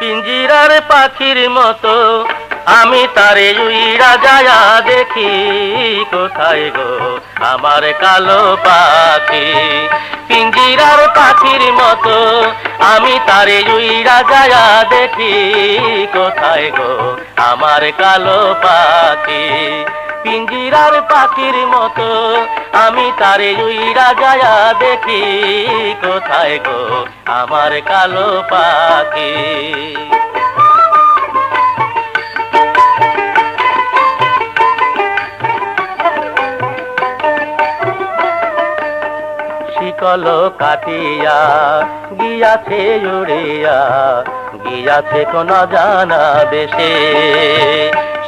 পিঞ্জিরার পাখির মতো। আমি তারে উইরা যায়া দেখি, কোথায় গো আমার কালো পাখি? পিঞ্জিরার পাখির মতো, আমি তারে উইরা যায়া দেখি, কোথায় গো আমার কালো পাখি? পিঞ্জিরার পাখির মতো, আমি তারে উইরা যায়া দেখি, কোথায় গো আমার কালো পাখি? শিকল কাটিয়া গিয়াছে উড়িয়া, গিয়াছে কোন জানা দেশে।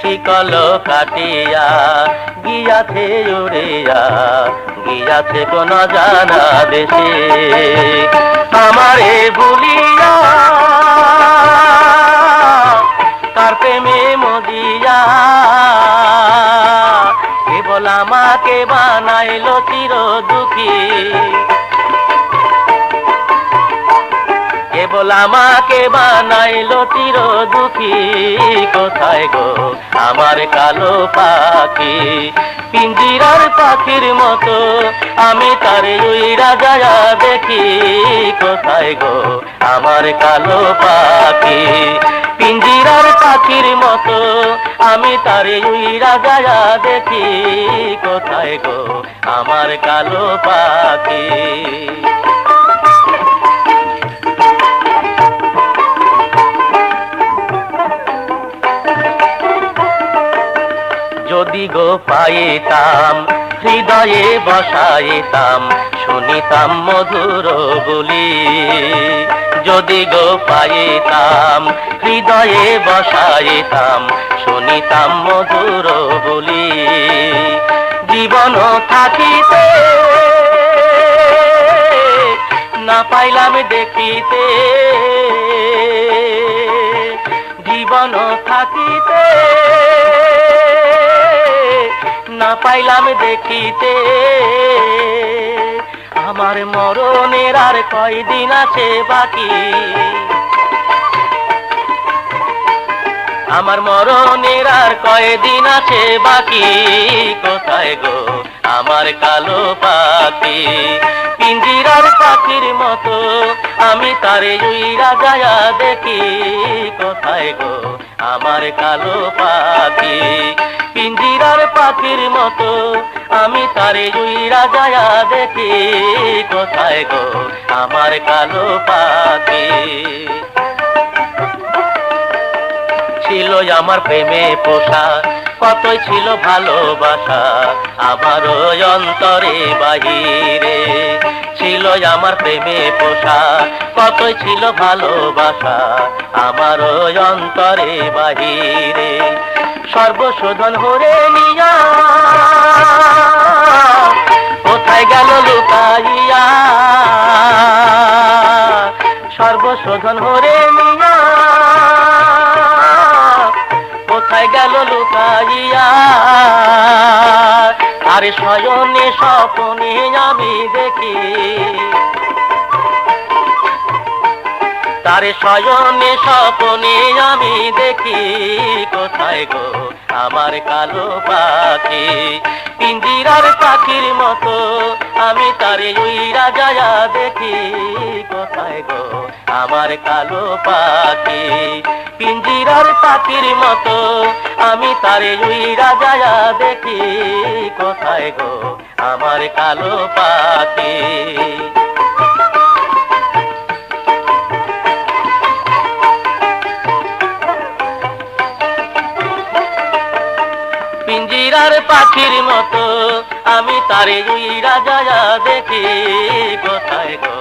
শিকল কাটিয়া, গিয়াছে উড়িয়া, গিয়াছে কোন জানা দেশে। আমারে ভুলিয়া, তার প্রেমে মদিয়া কেবল আমাকে বানাইলো চির দুঃখী কেবল আমাকে বানাইলো চির দুঃখী কোথায় গো আমার কালো পাখি? পিঞ্জিরার পাখির মতো আমি তারে উইরা যায়া দেখি। কোথায় গো আমার কালো পাখি? পিঞ্জিরার পাখির মতো আমি তারে উইরা যায়া দেখি। কোথায় গো আমার কালো পাখি? গো পাইতাম, হৃদয়ে বসাইতাম, শুনিতাম মধুর বলি। যদি গো পাইতাম, হৃদয়ে বসাইতাম, শুনিতাম মধুর বলি। জীবন থাকিতে, না পাইলাম দেখিতে। জীবন থাকিতে না পাইলাম দেখিতে। আমার মরণের আর কয়দিন আছে বাকি। আমার মরণের আর কয়দিন আছে বাকি। কোথায় গো আমার কালো পাখি? পিঞ্জিরার পাখির মতো আমি তারে উইরা যায়া দেখি। কোথায় গো আমার কালো পাখি? পিঞ্জিরার পাখির মতো, আমি তারে উইরা যায়া দেখি, কোথায় গো আমার কালো পাখি? ছিল আমার প্রেমে পোষা, কতই ছিল ভালোবাসা আমার ওই অন্তরে বাহিরে। ছিল আমার প্রেমে পোষা, কতই ছিল ভালোবাসা আমার ওই অন্তরে বাহিরে। সর্বশোধন হরে নিয়া কোথায় গেল লুকাইয়া? সর্বশোধন হরে নিয়া কোথায় গেল লুকাইয়া? আরে শয়নে স্বপনে আমি দেখি। তারে শয়নে স্বপনে আমি দেখি, কোথায় গো আমার কালো পাখি? পিঞ্জিরার পাখির মতো আমি তারে উইরা যায়া দেখি, কোথায় গো আমার কালো পাখি? পিঞ্জিরার পাখির মতো আমি তারে উইরা যায়া দেখি, কোথায় গো আমার কালো পাখি? পাখির মতো আমি তারে উইরা যায়া দেখি। কোথায় গো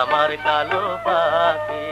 আমার কালো পাখি?